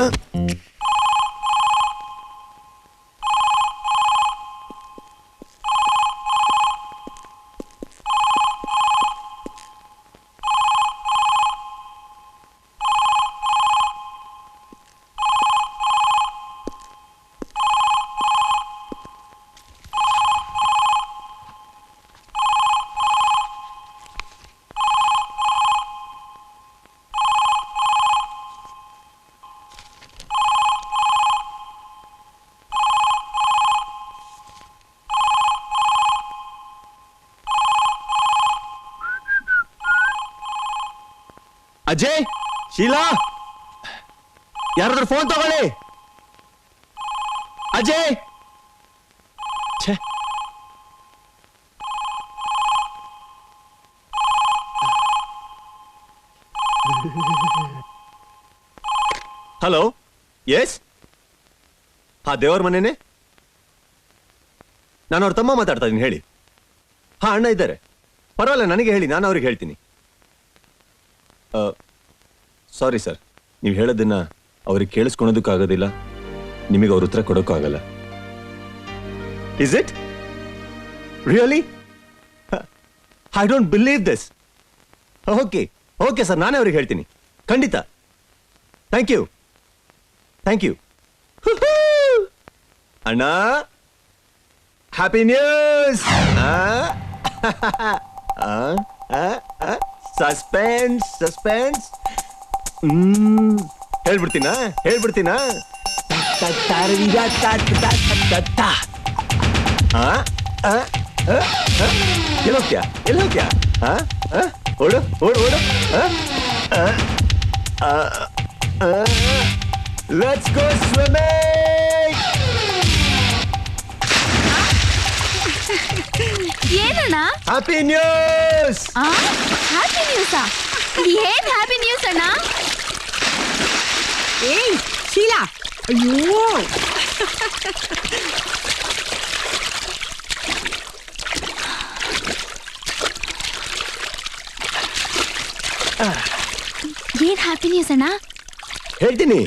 Uh. Ajay Sheila ಯಾರಾದ್ರೂ phone ತಗೊಳ್ಳಿ Ajay hello yes ಹಾ ದೇವರ ಮನೇನೆ ನಾನು ಅವ್ರ ತಮ್ಮ ಮಾತಾಡ್ತಾ ಇದ್ದೀನಿ ಹೇಳಿ ಹಾ ಅಣ್ಣ ಇದ್ದಾರೆ ಪರವಾಗಿಲ್ಲ ನನಗೆ ಹೇಳಿ ನಾನು ಅವ್ರಿಗೆ ಹೇಳ್ತೀನಿ ಸಾರಿ ಸರ್ ನೀವು ಹೇಳೋದನ್ನ ಅವ್ರಿಗೆ ಕೇಳಿಸ್ಕೊಳೋದಕ್ಕಾಗೋದಿಲ್ಲ ನಿಮಗೆ ಅವ್ರ ಉತ್ತರ ಕೊಡೋಕ್ಕಾಗಲ್ಲ ಆಗಲ್ಲ is it really I don't believe this okay okay sir ನಾನೇ ಅವ್ರಿಗೆ ಹೇಳ್ತೀನಿ ಖಂಡಿತ ಥ್ಯಾಂಕ್ ಯು ಥ್ಯಾಂಕ್ ಯು ಅಣ್ಣ happy news suspense suspense hmm ಹೇಳ್ಬಿಡ್ತೀನಾ ಹೇಳ್ಬಿಡ್ತೀನಾ ಎಲ್ಲೋಗ್ತೀಯಾ ಎಲ್ಲೋಗ್ತೀಯಾ ಹಾ ಓಡು ಓಡು ಓಡು ಲೆಟ್ಸ್ ಗೋ ಸ್ವಿಮ್ಮಿಂಗ್ ಏನಣ್ಣ ಹ್ಯಾಪಿ ನ್ಯೂಸ್ ಹಾ ಹ್ಯಾಪಿ ನ್ಯೂಸಾ ಏನ್ ಹ್ಯಾಪಿ ನ್ಯೂಸ್ ಅಣ್ಣ ಏಯ್ ಶೀಲಾ ಅಯ್ಯೋ ಏನ್ ಹ್ಯಾಪಿ ನ್ಯೂಸ್ ಅಣ್ಣ ಹೇಳ್ತೀನಿ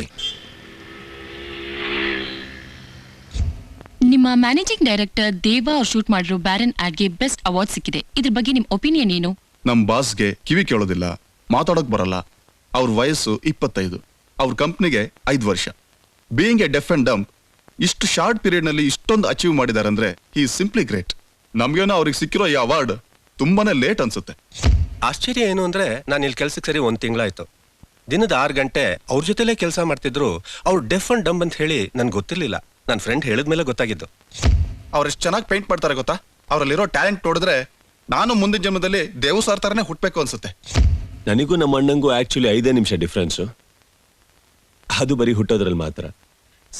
ನಿಮ್ಮ ಮ್ಯಾನೇಜಿಂಗ್ ಡೈರೆಕ್ಟರ್ ದೇವಾ ಅವ್ರು ಶೂಟ್ ಮಾಡಿರೋ ಬ್ಯಾರನ್ ಆಡ್ಗೆ ಬೆಸ್ಟ್ ಅವಾರ್ಡ್ ಸಿಕ್ಕಿದೆ ಇದ್ರ ಬಗ್ಗೆ ನಿಮ್ಮ ಒಪಿನಿಯನ್ ಏನು ನಮ್ ಬಾಸ್ಗೆ ಕಿವಿ ಕೇಳೋದಿಲ್ಲ ಮಾತಾಡೋಕ್ ಬರಲ್ಲ ಅವ್ರ ವಯಸ್ಸು ಇಪ್ಪತ್ತೈದು ಅವ್ರ ಕಂಪ್ನಿಗೆ ಐದು ವರ್ಷ being a deaf and dumb ಇಷ್ಟು ಶಾರ್ಟ್ ಪೀರಿಯಡ್ ನಲ್ಲಿ ಇಷ್ಟೊಂದು ಅಚೀವ್ ಮಾಡಿದಾರೆ ಅಂದ್ರೆ ಈ ಸಿಂಪ್ಲಿ ಗ್ರೇಟ್ ನಮ್ಗೇನೋ ಅವ್ರಿಗೆ ಸಿಕ್ಕಿರೋ ಈ ಅವಾರ್ಡ್ ತುಂಬಾನೇ ಲೇಟ್ ಅನ್ಸುತ್ತೆ ಆಶ್ಚರ್ಯ ಏನು ಅಂದ್ರೆ ನಾನು ಇಲ್ಲಿ ಕೆಲ್ಸಕ್ಕೆ ಸರಿ ಒಂದು ತಿಂಗಳಾಯ್ತು ದಿನದ ಆರು ಗಂಟೆ ಅವ್ರ ಜೊತೆಲೇ ಕೆಲಸ ಮಾಡ್ತಿದ್ರು ಅವ್ರು ಡೆಫ್ ಅಂಡ್ ಡಂಪ್ ಅಂತ ಹೇಳಿ ನನ್ಗೆ ಗೊತ್ತಿರ್ಲಿಲ್ಲ ನನ್ನ ಫ್ರೆಂಡ್ ಹೇಳಿದ್ಮೇಲೆ ಗೊತ್ತಾಗಿದ್ದು ಅವ್ರೆಷ್ಟು ಚೆನ್ನಾಗಿ ಪೇಂಟ್ ಮಾಡ್ತಾರೆ ಗೊತ್ತಾ ಅವರಲ್ಲಿರೋ ಟ್ಯಾಲೆಂಟ್ ನೋಡಿದ್ರೆ ನಾನು ಮುಂದಿನ ಜನ್ಮದಲ್ಲಿ ದೇವಸಾರ್ ಥರನೇ ಹುಟ್ಟಬೇಕು ಅನ್ಸುತ್ತೆ ನನಗೂ ನಮ್ಮ ಅಣ್ಣಂಗೂ ಆಕ್ಚುಲಿ ಐದೇ ನಿಮಿಷ ಡಿಫ್ರೆನ್ಸು ಅದು ಬರೀ ಹುಟ್ಟೋದ್ರಲ್ಲಿ ಮಾತ್ರ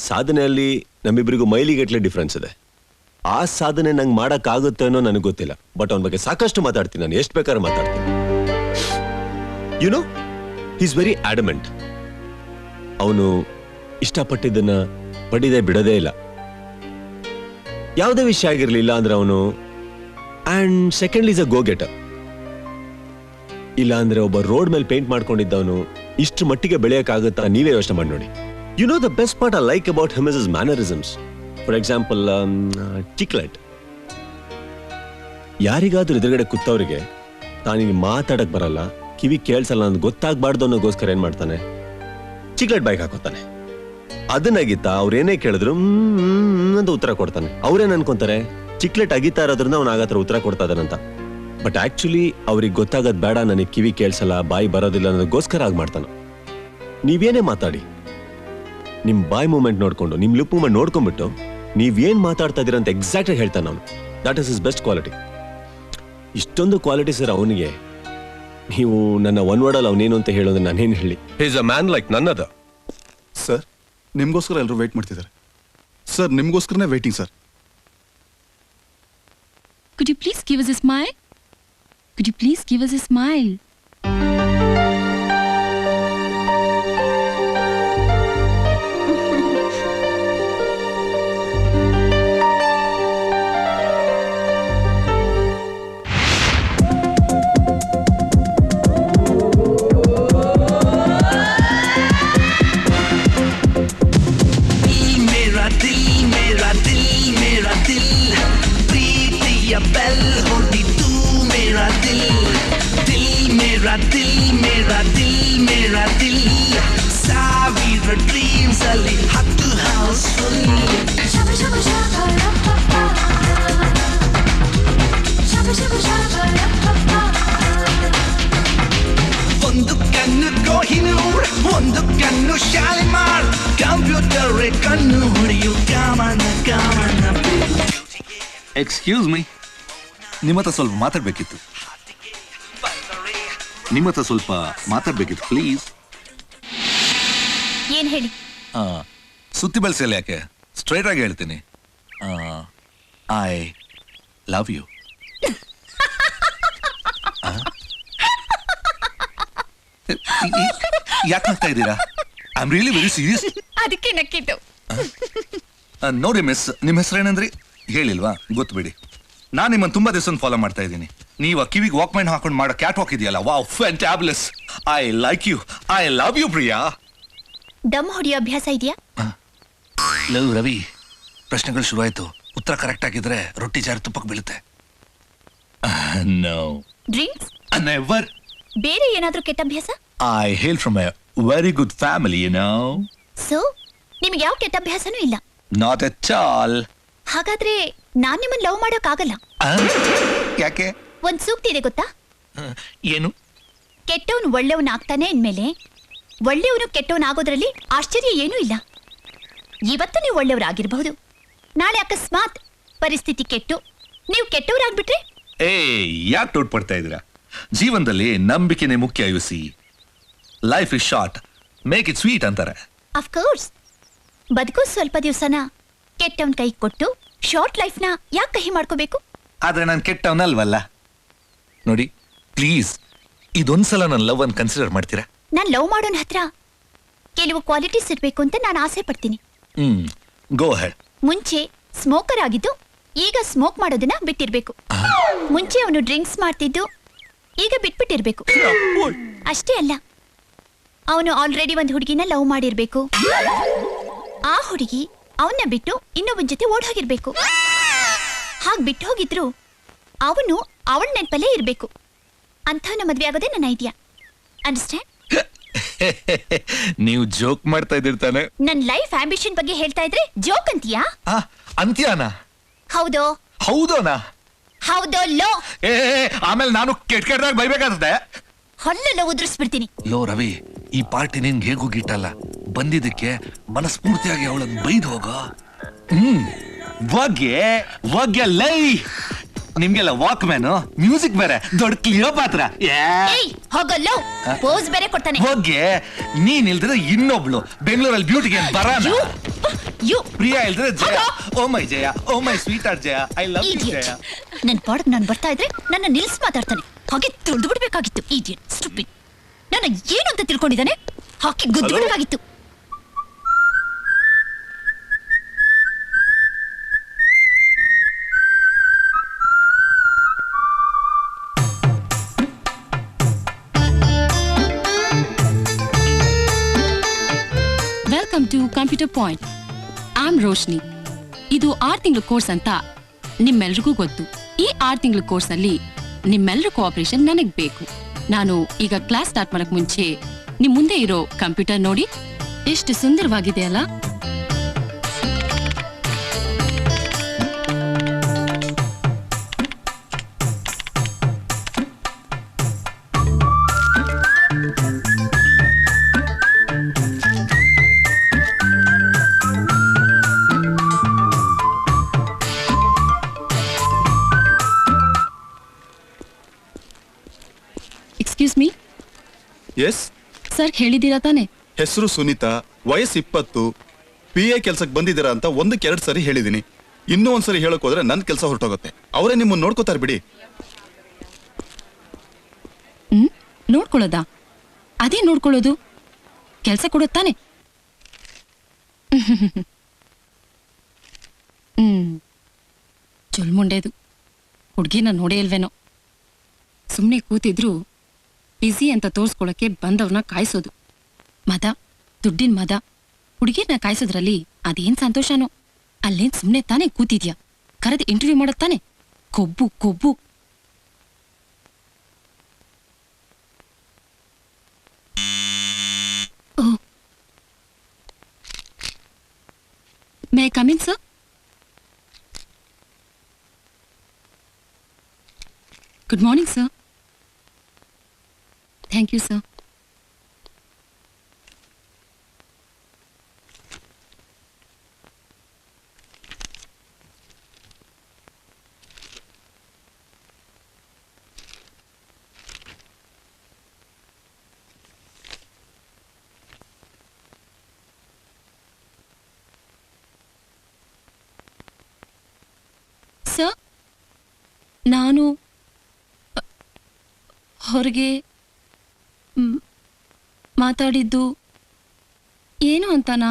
ಸಾಧನೆಯಲ್ಲಿ ನಮ್ಮಿಬ್ಬರಿಗೂ ಮೈಲಿಗಟ್ಲೆ ಡಿಫ್ರೆನ್ಸ್ ಇದೆ ಆ ಸಾಧನೆ ನಂಗೆ ಮಾಡೋಕ್ಕಾಗುತ್ತೆ ಅನ್ನೋ ನನಗೆ ಗೊತ್ತಿಲ್ಲ ಬಟ್ ಅವನ ಬಗ್ಗೆ ಸಾಕಷ್ಟು ಮಾತಾಡ್ತೀನಿ ನಾನು ಎಷ್ಟು ಬೇಕಾದ್ರೂ ಮಾತಾಡ್ತೀನಿ you know is very adamant ಅವನು ಇಷ್ಟಪಟ್ಟಿದ್ದನ್ನ ಪಡಿದೆ ಬಿಡದೇ ಇಲ್ಲ ಯಾವುದೇ ವಿಷಯ ಆಗಿರಲಿಲ್ಲ ಅಂದ್ರೆ ಅವನು and second is a go getter ಅಂದ್ರೆ ಒಬ್ಬ ರೋಡ್ ಮೇಲೆ ಪೇಂಟ್ ಮಾಡ್ಕೊಂಡಿದ್ದವನು ಇಷ್ಟು ಮಟ್ಟಿಗೆ ಬೆಳೆಯೋಕ್ಕಾಗುತ್ತಾ ನೀವೇ ಯೋಚನೆ ಮಾಡಿ ನೋಡಿ you know the best part I like about him is mannerisms for example chiclet ಯಾರಿಗಾದ್ರೂ ಎದುರುಗಡೆ ಕೂತವ್ರಿಗೆ ತಾನಿಗೆ ಮಾತಾಡಕ್ ಬರಲ್ಲ ಕಿವಿ ಕೇಳಿಸಲ್ಲ ಅಂತ ಗೊತ್ತಾಗ್ಬಾರ್ದು ಅನ್ನೋಗೋಸ್ಕರ ಏನ್ ಮಾಡ್ತಾನೆ ಚಿಕ್ಲೆಟ್ ಬೈಕ್ ಹಾಕೋತಾನೆ ಅದನ್ನ ಅಗಿತಾ ಏನೇ ಕೇಳಿದ್ರು ಅಂತ ಉತ್ತರ ಕೊಡ್ತಾನೆ ಅವ್ರೇನ್ ಅನ್ಕೊಂತಾರೆ ಚಿಕ್ಲೆಟ್ ಅಗಿತಾ ಇರೋದ್ರಿಂದ ಅವ್ನ ಆಗತ್ರ ಉತ್ತರ ಕೊಡ್ತಾ ಇದ್ದಾನಂತ ಬಟ್ ಆಕ್ಚುಲಿ ಅವ್ರಿಗೆ ಗೊತ್ತಾಗೋದು ಬೇಡ ನನಗೆ ಕಿವಿ ಕೇಳಿಸಲ್ಲ ಬಾಯಿ ಬರೋದಿಲ್ಲ ಅನ್ನೋದಕ್ಕೋಸ್ಕರ ಆಗಿ ಮಾಡ್ತಾನೆ ನೀವೇನೇ ಮಾತಾಡಿ ನಿಮ್ಮ ಬಾಯ್ ಮೂಮೆಂಟ್ ನೋಡಿಕೊಂಡು ನಿಮ್ಮ ಲಿಪ್ ಮೂಮೆಂಟ್ ನೋಡ್ಕೊಂಡ್ಬಿಟ್ಟು ನೀವೇನು ಮಾತಾಡ್ತಾ ಇದ್ದೀರ ಅಂತ ಎಕ್ಸಾಕ್ಟಾಗಿ ಹೇಳ್ತಾನೆ ಅವನು that is is best quality ಇಷ್ಟೊಂದು ಕ್ವಾಲಿಟಿ ಸರ್ ಅವನಿಗೆ ನೀವು ನನ್ನ ಒನ್ ವರ್ಡಲ್ಲಿ ಅವನೇನು ಅಂತ ಹೇಳೋದು ನಾನೇನು ಹೇಳಿ ಈಸ್ ಅ ಮ್ಯಾನ್ ಲೈಕ್ ನನ್ನದ ಸರ್ ನಿಮಗೋಸ್ಕರ ಎಲ್ಲರೂ ವೇಟ್ ಮಾಡ್ತಿದ್ದಾರೆ sir ನಿಮಗೋಸ್ಕರನೇ waiting sir could you please give Could you please give us a smile? ದಿಲ್ ಮೇರ ದಿಲ್ ಮೇರ ದಿಲ್ ಸಾವಿರ ಡ್ರೀಮ್ಸ್ ಅಲ್ಲಿ ಹತ್ತು ಹೌಸ್ ಒಂದು ಕಣ್ಣು ಕೋಹಿನೂರ್ ಒಂದು ಕಣ್ಣು ಶಾಲಿಮಾರ್ ಕಂಪ್ಯೂಟರ್ ಕಣ್ಣು ಹುಡಿಯು ಕಾಮನ ಕಾಮನ ಎಕ್ಸ್ಕ್ಯೂಸ್ ಮೈ ನಿಮ್ಮ ಹತ್ರ ಸ್ವಲ್ಪ ಮಾತಾಡ್ಬೇಕಿತ್ತು ನಿಮ್ಮ ಸ್ವಲ್ಪ ಮಾತಾಡ್ಬೇಕಿತ್ತು ಪ್ಲೀಸ್ ಏನ್ ಹೇಳಿ ಸುತ್ತಿ ಬಳಸಿಲ್ಲ ಯಾಕೆ ಸ್ಟ್ರೈಟ್ ಆಗಿ ಹೇಳ್ತೀನಿ ಐ ಲವ್ ಯು ಯಾಕೆ ಹಾಕ್ತಾ ಇದ್ದೀರಾ I am really very serious ಅದಕ್ಕೆ ನೋಡಿ ಮಿಸ್ ನಿಮ್ಮ ಏನಂದ್ರಿ ಹೇಳಿಲ್ವಾ ಗೊತ್ತುಬಿಡಿ ನಾನು ನಿಮ್ಮನ್ನು ತುಂಬಾ ದಿವಸ ಫಾಲೋ ಮಾಡ್ತಾ ಇದ್ದೀನಿ ನೀವು ಕಿವಿಗೆ ವಾಕ್ಮೈನ್ ಹಾಕೊಂಡು ಮಾಡೋ ಕ್ಯಾಟ್ ವಾಕ್ ಇದೆಯಲ್ಲ wow ಟ್ಯಾಬ್ಲೆಸ್ I like you I love you Priya ಡಮ್ ಹೊಡಿಯೋ ಅಭ್ಯಾಸ ಇದೆಯಾ ಲವ್ ರವಿ ಪ್ರಶ್ನೆಗಳು ಶುರುವಾಯಿತು ಉತ್ತರ ಕರೆಕ್ಟ್ ಆಗಿದ್ರೆ ರೊಟ್ಟಿ ಜಾರಿ ತುಪ್ಪಕ್ಕೆ ಬೀಳುತ್ತೆ ನೋ ಡ್ರಿಂಕ್ಸ್ ನೆವರ್ ಬೇರೆ ಏನಾದರೂ ಕೆಟ್ಟ ಅಭ್ಯಾಸ I hail from a very good family you know so ನಿಮಗೆ ಯಾವ ಕೆಟ್ಟ ಅಭ್ಯಾಸನೂ ಇಲ್ಲ ನಾಟ್ ಎ ಆಲ್ ಹಾಗಾದ್ರೆ ನಾನು ನಿಮ್ಮನ್ನ ಲವ್ ಮಾಡೋಕ್ಕಾಗಲ್ಲ ಯಾಕೆ ಒಂದ್ ಸೂಕ್ತಿ ಇದೆ ಗೊತ್ತಾ ಏನು ಕೆಟ್ಟವನು ಒಳ್ಳೆಯವನ್ ಆಗ್ತಾನೆ ಅಂದ್ಮೇಲೆ ಒಳ್ಳೆಯವನು ಕೆಟ್ಟವನ್ ಆಗೋದ್ರಲ್ಲಿ ಆಶ್ಚರ್ಯ ಏನೂ ಇಲ್ಲ ಇವತ್ತು ನೀವು ಒಳ್ಳೆಯವರಾಗಿರ್ಬಹುದು ನಾಳೆ ಅಕಸ್ಮಾತ್ ಪರಿಸ್ಥಿತಿ ಕೆಟ್ಟು ನೀವು ಕೆಟ್ಟವರಾಗ್ಬಿಟ್ರೆ ಏ ಯಾಕೆ ಟೋಟ್ ಪಡ್ತಾ ಇದೀರ ಜೀವನದಲ್ಲಿ ನಂಬಿಕೆನೇ ಮುಖ್ಯ you see life is short make it sweet ಅಂತಾರೆ ಅಫ್ಕೋರ್ಸ್ ಬದುಕು ಸ್ವಲ್ಪ ದಿವಸನ ಕೆಟ್ಟವನ್ ಕೈ ಕೊಟ್ಟು ಶಾರ್ಟ್ ಲೈಫ್ ಲೈಫ್ನ ಯಾಕೆ ಕಹಿ ಮಾಡ್ಕೋಬೇಕು ಆದ್ರೆ ನಾನು ಕೆಟ್ಟವನಲ್ವಲ್ಲ ನೋಡಿ ಪ್ಲೀಸ್ ಇದೊಂದ್ಸಲ ನನ್ನ ಲವ್ ಅನ್ ಕನ್ಸಿಡರ್ ಮಾಡ್ತೀರಾ ನಾನು ಲವ್ ಮಾಡೋನ್ ಹತ್ರ ಕೆಲವು ಕ್ವಾಲಿಟೀಸ್ ಇರಬೇಕು ಅಂತ ನಾನು ಆಸೆ ಪಡ್ತೀನಿ ಹ್ಮ್ ಗೋ ಅಹೆಡ್ ಮುಂಚೆ ಸ್ಮೋಕರ್ ಆಗಿದ್ದು ಈಗ ಸ್ಮೋಕ್ ಮಾಡೋದನ್ನ ಬಿಟ್ಟಿರ್ಬೇಕು ಮುಂಚೆ ಅವನು ಡ್ರಿಂಕ್ಸ್ ಮಾಡ್ತಿದ್ದು ಈಗ ಬಿಟ್ಬಿಟ್ಟಿರ್ಬೇಕು ಅಷ್ಟೇ ಅಲ್ಲ ಅವನು ಆಲ್ರೆಡಿ ಒಂದು ಹುಡುಗಿನ ಲವ್ ಮಾಡಿರ್ಬೇಕು ಆ ಹುಡುಗಿ ಅವನ್ನ ಬಿಟ್ಟು ಇನ್ನೊಬ್ಬನ ಜೊತೆ ಓಡ್ ಹೋಗಿರ್ಬೇಕು ಹಾಗೆ ಬಿಟ್ಟು ಹೋಗಿದ್ರು ಅವನು ಅವಳ ನೆನಪಲ್ಲೇ ಇರಬೇಕು ಅಂಥವನ ಮದ್ವೆ ಆಗೋದೇ ನನ್ನ ಐಡಿಯಾ ಅಂಡರ್ಸ್ಟ್ಯಾಂಡ್ ನೀವು ಜೋಕ್ ಮಾಡ್ತಾ ಇದ್ದೀರಿ ತಾನೆ ನನ್ನ ಲೈಫ್ ಆಂಬಿಷನ್ ಬಗ್ಗೆ ಹೇಳ್ತಾ ಇದ್ರೆ ಜೋಕ್ ಅಂತೀಯಾ ಆ, ಅಂತ್ಯಾನ ಹೌದು ಹೌದೋನಾ ಹೌದೋ ಲೋ ಏ ಏ, ಆಮೇಲೆ ನಾನು ಕೆಟ್ಟ ಕೆಟ್ಟದಾಗ ಬೈಬೇಕಾಗ್ತದೆ ಹೊಲ್ಲೆಲ್ಲ ಉದುರಿಸ್ಬಿಡ್ತೀನಿ ಲೋ ರವಿ ಈ ಪಾರ್ಟಿ ನಿನ್ಗೆ ಹೇಗೂ ಗಿಟ್ಟಲ್ಲ ಬಂದಿದ್ದಕ್ಕೆ ಮನಸ್ಫೂರ್ತಿಯಾಗಿ ಅವಳನ್ನು ಬೈದು ಹೋಗೋ ಬಗ್ಗೆ ಬಗ್ಗೆ ಲೈ ನಿಮ್ಗೆಲ್ಲ ವಾಕ್ ಮ್ಯಾನ್ ಮ್ಯೂಸಿಕ್ ಬೇರೆ ದೊಡ್ಡ ಕ್ಲಿಯೋ ಪಾತ್ರ ಹೋಗಲ್ಲ ಪೋಸ್ ಬೇರೆ ಕೊಡ್ತಾನೆ ಹೋಗಿ ನೀನ್ ಇಲ್ದ್ರೆ ಇನ್ನೊಬ್ಳು ಬೆಂಗಳೂರಲ್ಲಿ ಬ್ಯೂಟಿಗೆ ಬರ Priya ಇಲ್ದ್ರೆ Jaya oh my Jaya oh my sweetheart Jaya I love you Jaya ನನ್ ಪಾಡಕ್ ನಾನು ಬರ್ತಾ ಇದ್ರೆ ನನ್ನ ನಿಲ್ಸ್ ಮಾತಾಡ್ತಾನೆ ಹಾಗೆ ತುಳಿದು ಬಿಡ್ಬೇಕಾಗಿತ್ತು ಈ ಸ್ಟುಪಿಡ್ ನನ್ನ ಏನು ಅಂತ ತಿಳ್ಕೊಂಡಿದ್ದಾನೆ ಹಾಕಿ ಗುದ್ದು ಬಿಡಬೇಕಾಗಿತ್ತು ಪಾಯಿಂಟ್ ಆಮ್ ರೋಶ್ನಿ ಇದು ಆರು ತಿಂಗಳ ಕೋರ್ಸ್ ಅಂತ ನಿಮ್ಮೆಲ್ರಿಗೂ ಗೊತ್ತು ಈ ಆರು ತಿಂಗಳ ಕೋರ್ಸ್ ಅಲ್ಲಿ ನಿಮ್ಮೆಲ್ಲರ ಕೋಆಪರೇಷನ್ ನನಗ್ ಬೇಕು ನಾನು ಈಗ ಕ್ಲಾಸ್ ಸ್ಟಾರ್ಟ್ ಮಾಡಕ್ ಮುಂಚೆ ನಿಮ್ ಮುಂದೆ ಇರೋ ಕಂಪ್ಯೂಟರ್ ನೋಡಿ ಎಷ್ಟು ಸುಂದರವಾಗಿದೆ ಅಲ್ಲ ಎಸ್ ಸರ್ ಹೇಳಿದ್ದೀರಾ ತಾನೆ ಹೆಸರು ಸುನೀತಾ ವಯಸ್ಸು ಇಪ್ಪತ್ತು ಪಿ ಎ ಕೆಲ್ಸಕ್ಕೆ ಬಂದಿದ್ದೀರಾ ಅಂತ ಒಂದಕ್ಕೆ ಎರಡು ಸರಿ ಹೇಳಿದ್ದೀನಿ ಇನ್ನೂ ಒಂದ್ಸರಿ ಹೇಳಕ್ ನನ್ ನನ್ನ ಕೆಲಸ ಹೊರಟೋಗುತ್ತೆ ಅವರೇ ನಿಮ್ಮನ್ನ ನೋಡ್ಕೋತಾರೆ ಬಿಡಿ ಹ್ಮ್ ನೋಡ್ಕೊಳ್ಳೋದಾ ಅದೇ ನೋಡ್ಕೊಳ್ಳೋದು ಕೆಲಸ ಕೊಡುತ್ತಾನೆ ಹ್ಮ್ ಚುಲ್ಮುಂಡೇದು ಹುಡ್ಗಿನ ನೋಡೇ ಇಲ್ವೇನೋ ಸುಮ್ಮನೆ ಕೂತಿದ್ರು ಬಿಸಿ ಅಂತ ತೋರಿಸ್ಕೊಳಕ್ಕೆ ಬಂದವ್ರನ್ನ ಕಾಯಿಸೋದು ಮದ ದುಡ್ಡಿನ ಮದ ಹುಡುಗಿರ್ನ ಕಾಯಿಸೋದ್ರಲ್ಲಿ ಅದೇನ್ ಸಂತೋಷನೋ ಅಲ್ಲೇನ್ ಸುಮ್ಮನೆ ತಾನೇ ಕೂತಿದ್ಯಾ ಕರೆದು ಇಂಟರ್ವ್ಯೂ ಮಾಡೋದ್ ತಾನೆ ಕೊಬ್ಬು ಕೊಬ್ಬು may come in sir good morning sir Thank you, sir. Sir. ನಾನು ಹೊರಗೆ uh, ಮಾತಾಡಿದ್ದು ಏನು ಅಂತನಾ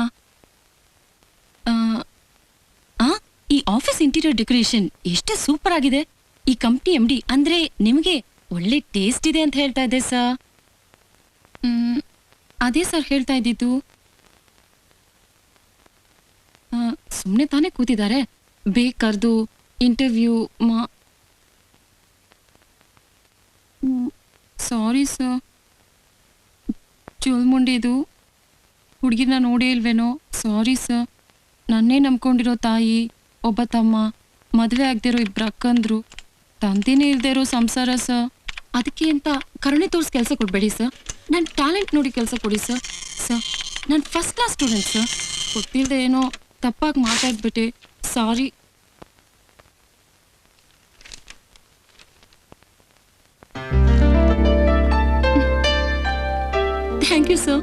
ಆ ಈ ಆಫೀಸ್ ಇಂಟೀರಿಯರ್ ಡೆಕೋರೇಷನ್ ಎಷ್ಟು ಸೂಪರ್ ಆಗಿದೆ ಈ ಕಂಪ್ನಿ ಎಮ್ ಡಿ ಅಂದ್ರೆ ನಿಮಗೆ ಒಳ್ಳೆ ಟೇಸ್ಟ್ ಇದೆ ಅಂತ ಹೇಳ್ತಾ ಇದ್ದೆ ಸರ್ ಅದೇ ಸರ್ ಹೇಳ್ತಾ ಇದ್ದಿದ್ದು ಸುಮ್ಮನೆ ತಾನೇ ಕೂತಿದ್ದಾರೆ ಬೇಕರ್ದು ಇಂಟರ್ವ್ಯೂ ಮಾ ಸಾರಿ ಸರ್ ಚುಲ್ಮುಂಡಿದು ಹುಡುಗಿನ ನೋಡೇ ಇಲ್ವೇನೋ ಸಾರಿ ಸರ್ ನನ್ನೇ ನಂಬ್ಕೊಂಡಿರೋ ತಾಯಿ ಒಬ್ಬ ತಮ್ಮ ಮದುವೆ ಆಗದಿರೋ ಇಬ್ಬರು ಅಕ್ಕಂದ್ರು ತಂದೆನೇ ಇಲ್ಲದೆ ಇರೋ ಸಂಸಾರ ಸರ್ ಅದಕ್ಕೆ ಅಂತ ಕರುಣೆ ತೋರಿಸಿ ಕೆಲಸ ಕೊಡಬೇಡಿ ಸರ್ ನನ್ನ ಟ್ಯಾಲೆಂಟ್ ನೋಡಿ ಕೆಲಸ ಕೊಡಿ ಸರ್ ಸರ್ ನಾನು ಫಸ್ಟ್ ಕ್ಲಾಸ್ ಸ್ಟೂಡೆಂಟ್ ಸರ್ ಗೊತ್ತಿಲ್ಲದೆ ಏನೋ ತಪ್ಪಾಗಿ ಮಾತಾಡ್ಬಿಟ್ಟೆ sorry Thank you, sir.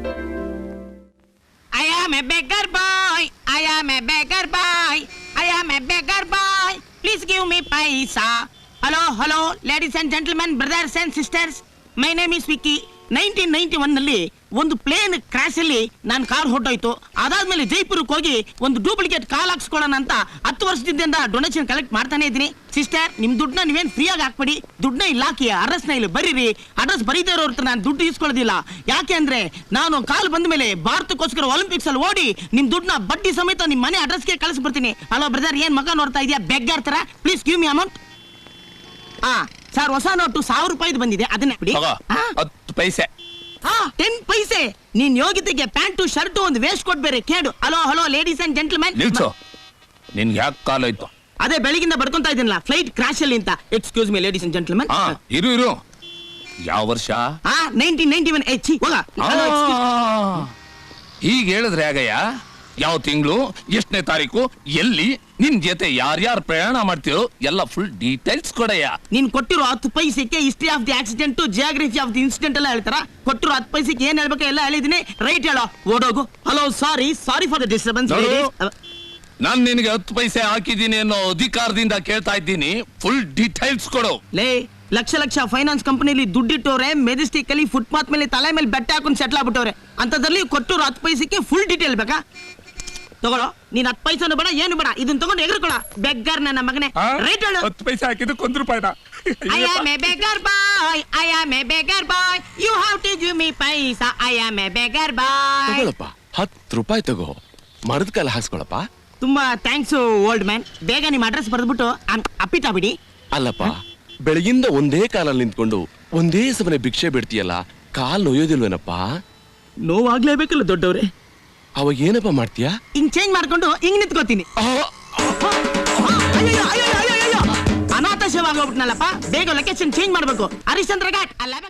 I am a beggar boy. I am a beggar boy. I am a beggar boy. Please give me paisa. Hello, hello, ladies and gentlemen, brothers and sisters. My name is Vicky. Nineteen ninety one ನಲ್ಲಿ ಒಂದು plane crash ಅಲ್ಲಿ ನಾನು car ಹೊಟ್ಟೋಯ್ತು ಅದಾದ್ಮೇಲೆ ಜೈಪುರಕ್ಕೆ ಹೋಗಿ ಒಂದು duplicate ಕಾಲ್ ಹಾಕ್ಸ್ಕೊಳ್ಳೋಣ ಅಂತ ಹತ್ತು ವರ್ಷದಿಂದ ಡೊನೇಷನ್ ಕಲೆಕ್ಟ್ ಮಾಡ್ತಾನೆ ಇದ್ದೀನಿ ಸಿಸ್ಟರ್ ನಿಮ್ ದುಡ್ಡನ್ನ ನೀವೇನ್ ಫ್ರೀಯಾಗಿ ಹಾಕ್ಬೇಡಿ ದುಡ್ಡನ್ನ ಇಲ್ಲಿ ಹಾಕಿ ಅಡ್ರೆಸ್ನ ಇಲ್ಲಿ ಬರೀರಿ ಅಡ್ರೆಸ್ ಬರೀದೇ ಇರೋ ನಾನು ದುಡ್ಡು ಇಸ್ಕೊಳ್ಳೋದಿಲ್ಲ ಯಾಕೆ ಅಂದ್ರೆ ನಾನು ಕಾಲ್ ಬಂದ ಮೇಲೆ ಭಾರತಕ್ಕೋಸ್ಕರ ಒಲಿಂಪಿಕ್ಸ್ ಅಲ್ಲಿ ಓಡಿ ನಿಮ್ ದುಡ್ಡನ್ನ ಬಡ್ಡಿ ಸಮೇತ ನಿಮ್ಮ ಮನೆ ಅಡ್ರೆಸ್ಗೆ ಕಳಿಸಿ ಬರ್ತೀನಿ ಅಲೋ ಬ್ರದರ್ ಏನ್ ಮಗ ನೋಡ್ತಾ ಇದೆಯಾ ಬೆಗ್ಗಾರ್ತಾರ ತರ ಪ್ಲೀಸ್ ಗಿವ್ ಮಿ ಅಮೌಂಟ್ ಹಾ ಸರ್ ಹೊಸ ನೋಟು ಸಾವಿರ ರೂಪಾಯಿದು ಬಂದಿದೆ ಅದನ್ನ ಬಿಡಿ ಹತ್ತು ಪೈಸೆ ಹಾ ಟೆನ್ ಪೈಸೆ ನೀನ್ ಯೋಗ್ಯತೆಗೆ ಪ್ಯಾಂಟು ಶರ್ಟ್ ಒಂದು ವೇಸ್ಟ್ ಕೊಡ್ಬೇರೆ ಕೇಳು hello hello ladies and gentlemen ನಿಲ್ಸು ನಿನ್ಗೆ ಯಾಕೆ ಆಯ್ತು ಅದೇ ಬೆಳಗಿಂದ ಬರ್ಕೊಂತ ಇದ್ದೀನಲ್ಲ ಫ್ಲೈಟ್ ಕ್ರಾಶ್ ಅಲ್ಲಿ ಅಂತ excuse me ladies and gentlemen ಇರು ಇರು ಯಾವ ವರ್ಷ ಹಾ 1991 ಎಚ್ ಹೋಗ ಹಲೋ ಎಕ್ಸ್ಕ್ಯೂಸ್ ಹೀಗೆ ಹೇಳಿದ್ರೆ ಆಗಯ್ಯ ಯಾವ ತಿಂಗಳು ಎಷ್ಟನೇ ತಾರೀಕು ಎಲ್ಲಿ ನಿನ್ ಜೊತೆ ಯಾರ್ಯಾರು ಪ್ರಯಾಣ ಮಾಡ್ತೀರೋ ಎಲ್ಲ ಫುಲ್ ಡೀಟೇಲ್ಸ್ ಕೊಡಯ್ಯ ನೀನ್ ಕೊಟ್ಟಿರೋ ಹತ್ತು ಪೈಸೆಗೆ history of the accident geography of the incident ಎಲ್ಲ ಹೇಳ್ತಾರ ಕೊಟ್ಟಿರೋ ಹತ್ತು ಪೈಸೆಗೆ ಏನ್ ಹೇಳ್ಬೇಕು ಎಲ್ಲ ಹೇಳಿದೀನಿ ರೈಟ್ ಹೇಳೋ ಓಡೋಗು hello sorry sorry for the ನಾನ್ ನಿನಗೆ ಹತ್ತು ಪೈಸೆ ಹಾಕಿದೀನಿ ಅನ್ನೋ ಅಧಿಕಾರದಿಂದ ಕೇಳ್ತಾ ಇದ್ದೀನಿ ಫುಲ್ ಡೀಟೇಲ್ಸ್ ಕೊಡು ಲೇ ಲಕ್ಷ ಲಕ್ಷ ಫೈನಾನ್ಸ್ ಕಂಪನಿಲಿ ದುಡ್ಡಿಟ್ಟವ್ರೆ ಮೆಜೆಸ್ಟಿಕ್ ಅಲ್ಲಿ ಫುಟ್ಪಾತ್ ಮೇಲೆ ತಲೆ ಮೇಲೆ ಬೆಟ್ಟ ಹಾಕೊಂಡು ಸೆಟ್ಲ್ ಆಗ್ಬಿಟ್ಟವ್ರೆ ಅಂತದ್ರಲ್ಲಿ ಕೊಟ್ಟರು ಹತ್ತು ಪೈಸೆಗೆ ಫುಲ್ ಡೀಟೇಲ್ ಬೇಕಾ ತಗೊಳ್ಳೋ ನೀನ್ ಹತ್ತು ಪೈಸಾನು ಬೇಡ ಏನು ಬೇಡ ಇದನ್ ತಗೊಂಡು ಎಗರ್ಕೊಳ ಬೆಗ್ಗರ್ ನನ್ನ ಮಗನೇ ರೈಟ್ ಹೇಳು ಹತ್ತು ಪೈಸೆ ಹಾಕಿದ್ದಕ್ಕೆ ಒಂದು ರೂಪಾಯಿನ I am a beggar boy I am a beggar boy you have to give me ಪೈಸಾ I am a beggar boy. ತಗೊಳಪ್ಪ ಹತ್ತು ರೂಪಾಯಿ ತಗೋ ಮರದ ಕಾಲ ಹಾಕ್ಸ್ಕೊಳಪ್ಪ ತುಂಬಾ ಥ್ಯಾಂಕ್ಸ್ ಓಲ್ಡ್ ಮ್ಯಾನ್ ಬೇಗ ನಿಮ್ಮ ಅಡ್ರೆಸ್ ಬರೆದ್ಬಿಟ್ಟು ಅಪ್ಪಿತ ಬಿಡಿ ಅಲ್ಲಪ್ಪ ಬೆಳಗಿಂದ ಒಂದೇ ಕಾಲಲ್ಲಿ ನಿಂತ್ಕೊಂಡು ಒಂದೇ ಸಮನೆ ಭಿಕ್ಷೆ ಬಿಡ್ತೀಯಲ್ಲ ಕಾಲ್ ನೋಯೋದಿಲ್ವೇನಪ್ಪ ನೋವಾಗ್ಲೇಬೇಕಲ್ಲ ದೊಡ್ಡವರೇ ಅವಾಗ ಏನಪ್ಪಾ ಮಾಡ್ತೀಯಾ ಹಿಂಗ್ ಚೇಂಜ್ ಮಾಡ್ಕೊಂಡು ಹಿಂಗ್ ನಿಂತ್ಕೋತೀನಿ ಅನಾಥ ಶವ ಹೋಗ್ಬಿಟ್ನಲ್ಲಪ್ಪ ಬೇಗ ಲೊಕೇಶನ್ ಚೇಂಜ್ ಮಾಡ್ಬೇಕು ಹರಿಶ್ಚಂದ್ರ ಘಾಟ್ ಅಲ್ಲ